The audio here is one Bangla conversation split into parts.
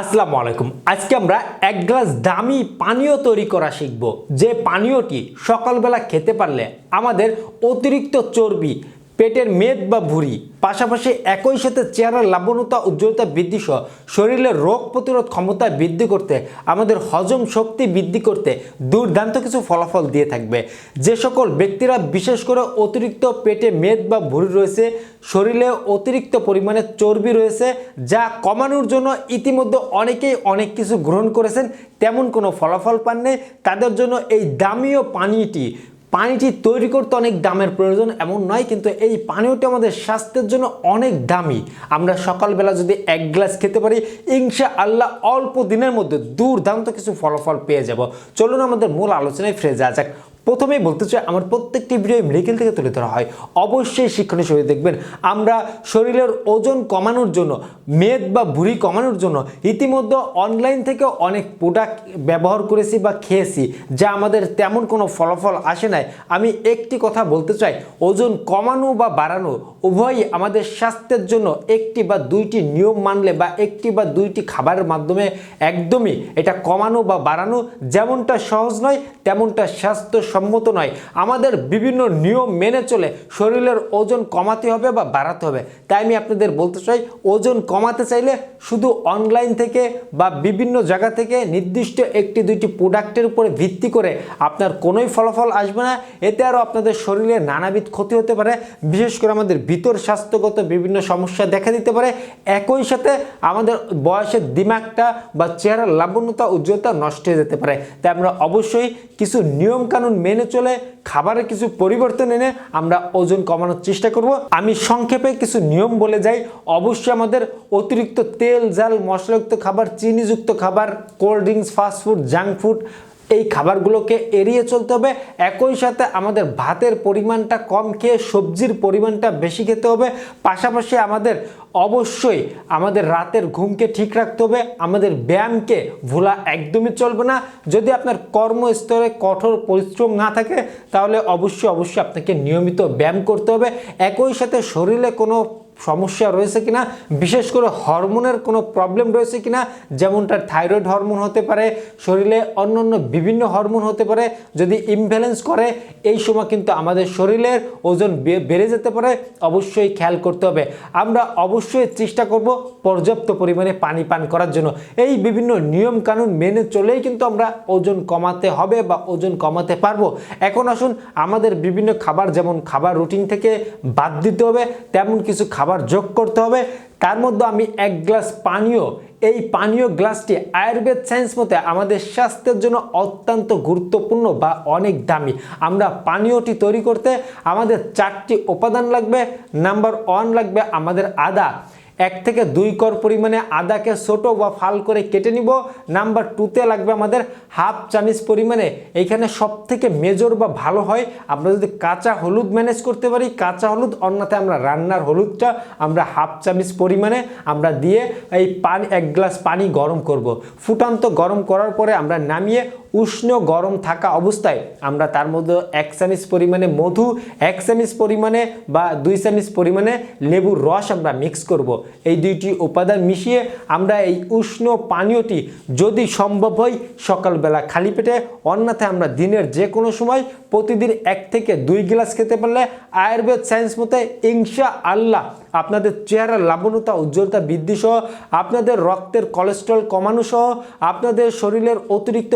আসসালামু আলাইকুম। আজকে আমরা এক গ্লাস দামি পানীয় তৈরি করা শিখব। যে পানীয়টি সকালবেলা খেতে পারলে আমাদের অতিরিক্ত চর্বি পেটের মেদ বা ভুঁড়ি, পাশাপাশি একই সাথে চেহারার লাবণতা উজ্জ্বলতা বৃদ্ধি সহ শরীরের রোগ প্রতিরোধ ক্ষমতা বৃদ্ধি করতে, আমাদের হজম শক্তি বৃদ্ধি করতে দুর্দান্ত কিছু ফলাফল দিয়ে থাকবে। যে সকল ব্যক্তিরা বিশেষ করে অতিরিক্ত পেটে মেদ বা ভুঁড়ি রয়েছে, শরীরে অতিরিক্ত পরিমাণে চর্বি রয়েছে, যা কমানোর জন্য ইতিমধ্যে অনেকেই অনেক কিছু গ্রহণ করেছেন, তেমন কোনো ফলাফল পাননি। তাদের জন্য এই দামিও পানিটি পানিটি তৈরি করতে অনেক দামের প্রয়োজন, এমন নয়, কিন্তু এই পানীয়টি আমাদের স্বাস্থ্যের জন্য অনেক দামি। আমরা সকালবেলা যদি এক গ্লাস খেতে পারি ইনশা আল্লাহ অল্প দিনের মধ্যে দুর্দান্ত কিছু ফলাফল পেয়ে যাব। চলুন আমাদের মূল আলোচনায় ফিরে যাওয়া যাক। প্রথমেই বলতে চাই, আমার প্রত্যেকটি ভিডিও মেডিকেল থেকে তুলে ধরা হয়। অবশ্যই শিক্ষণীয় শরীর দেখবেন। আমরা শরীরের ওজন কমানোর জন্য, মেদ বা ভুঁড়ি কমানোর জন্য ইতিমধ্যে অনলাইন থেকে অনেক প্রোডাক্ট ব্যবহার করেছি বা খেয়েছি, যা আমাদের তেমন কোনো ফলাফল আসে নাই। আমি একটি কথা বলতে চাই, ওজন কমানো বা বাড়ানো উভয়ই আমাদের স্বাস্থ্যের জন্য একটি বা দুইটি নিয়ম মানলে বা একটি বা দুইটি খাবারের মাধ্যমে একদমই এটা কমানো বা বাড়ানো যেমনটা সহজ নয়, তেমনটা স্বাস্থ্যসম্মত নয়। আমাদের বিভিন্ন নিয়ম মেনে চলে শরীরের ওজন কমাতে হবে বা বাড়াতে হবে। তাই আমি আপনাদের বলতে চাই, ওজন কমাতে চাইলে শুধু অনলাইন থেকে বা বিভিন্ন জায়গা থেকে নির্দিষ্ট একটি দুইটি প্রোডাক্টের উপরে ভিত্তি করে আপনার কোনোই ফলাফল আসবে না। এতে আরও আপনাদের শরীরে নানাবিধ ক্ষতি হতে পারে। বিশেষ করে আমাদের ভিতর স্বাস্থ্যগত বিভিন্ন সমস্যা দেখা দিতে পারে। একই সাথে আমাদের বয়সের দিমাগটা বা চেহারার লাবণ্যতা, উজ্জ্বলতা নষ্ট হয়ে যেতে পারে। তাই আমরা অবশ্যই কিছু নিয়মকানুন মেনে চলে খাবারের কিছু পরিবর্তন এনে আমরা ওজন কমানোর চেষ্টা করব। আমি সংক্ষেপে কিছু নিয়ম বলে যাই। অবশ্যই আমাদের অতিরিক্ত তেল জাল মশলাযুক্ত খাবার, চিনিযুক্ত খাবার, cold drinks fast food junk food এই খাবারগুলোকে এড়িয়ে চলতে হবে। একই সাথে আমাদের ভাতের পরিমাণটা কম খেয়ে সবজির পরিমাণটা বেশি খেতে হবে। পাশাপাশি আমাদের অবশ্যই আমাদের রাতের ঘুমকে ঠিক রাখতে হবে। আমাদের ব্যায়ামকে ভোলা একদমই চলবে না। যদি আপনার কর্মস্তরে কঠোর পরিশ্রম না থাকে, তাহলে অবশ্যই অবশ্যই আপনাকে নিয়মিত ব্যায়াম করতে হবে। একই সাথে শরীরে কোনো সমস্যা রয়েছে কিনা, বিশেষ করে হরমোনের কোনো প্রবলেম রয়েছে কিনা, যেমনটা থাইরয়েড হরমোন হতে পারে, শরীরে অন্য অন্য বিভিন্ন হরমোন হতে পারে, যদি ইমব্যালেন্স করে, এই সময় কিন্তু আমাদের শরীরের ওজন বেড়ে যেতে পারে, অবশ্যই খেয়াল করতে হবে। আমরা অবশ্যই চেষ্টা করব পর্যাপ্ত পরিমাণে পানি পান করার জন্য। এই বিভিন্ন নিয়ম কানুন মেনে চলেই কিন্তু আমরা ওজন কমাতে হবে বা ওজন কমাতে পারব। এখন আসুন, আমাদের বিভিন্ন খাবার, যেমন খাবার রুটিন থেকে বাদ দিতে হবে, তেমন কিছু খাবার যোগ করতে হবে। তার মধ্যে আমি এক গ্লাস পানীয়, এই পানীয় গ্লাসটি আয়ুর্বেদ সায়েন্স মতে আমাদের স্বাস্থ্যের জন্য অত্যন্ত গুরুত্বপূর্ণ বা অনেক দামি। আমরা পানীয়টি তৈরি করতে আমাদের চারটি উপাদান লাগবে। নাম্বার ওয়ান লাগবে আমাদের আদা। এক থেকে দুই কর পরিমাণে আদাকে ছোট বা ফাল করে কেটে নিব নাম্বার টুতে লাগবে আমাদের হাফ চামিচ পরিমাণে এইখানে সব থেকে মেজর বা ভালো হয়, আমরা যদি কাঁচা হলুদ ম্যানেজ করতে পারি, কাঁচা হলুদ, অন্যথায় আমরা রান্নার হলুদটা আমরা হাফ চামিচ পরিমাণে আমরা দিয়ে এই পানি, এক গ্লাস পানি গরম করব। ফুটান্ত গরম করার পরে আমরা নামিয়ে উষ্ণ গরম থাকা অবস্থায় আমরা তার মধ্যে এক চামিচ পরিমাণে মধু, এক চামিচ পরিমাণে বা দুই চামিচ পরিমাণে লেবুর রস আমরা মিক্স করব। এই দুইটি উপাদান মিশিয়ে আমরা এই উষ্ণ পানীয়টি যদি সম্ভব হয় সকালবেলা খালি পেটে, অন্যথায় আমরা দিনের যে কোনো সময় প্রতিদিন এক থেকে দুই গ্লাস খেতে পারলে আয়ুর্বেদ সায়েন্স মতে ইনশা আল্লাহ আপনাদের চেহারার লাবণতা উজ্জ্বলতা বৃদ্ধি সহ আপনাদের রক্তের কোলেস্ট্রল কমানো সহ আপনাদের শরীরের অতিরিক্ত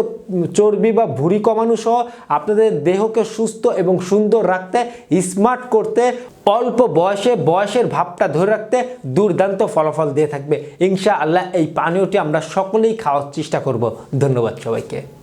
চর্বি বা ভুঁড়ি কমানো সহ আপনাদের দেহকে সুস্থ এবং সুন্দর রাখতে স্মার্ট করতে, অল্প বয়সে বয়সের ভাবটা ধরে রাখতে দুর্দান্ত ফলাফল দিয়ে থাকবে। ইনশা আল্লাহ এই পানীয়টি আমরা সকলেই খাওয়ার চেষ্টা করব। ধন্যবাদ সবাইকে।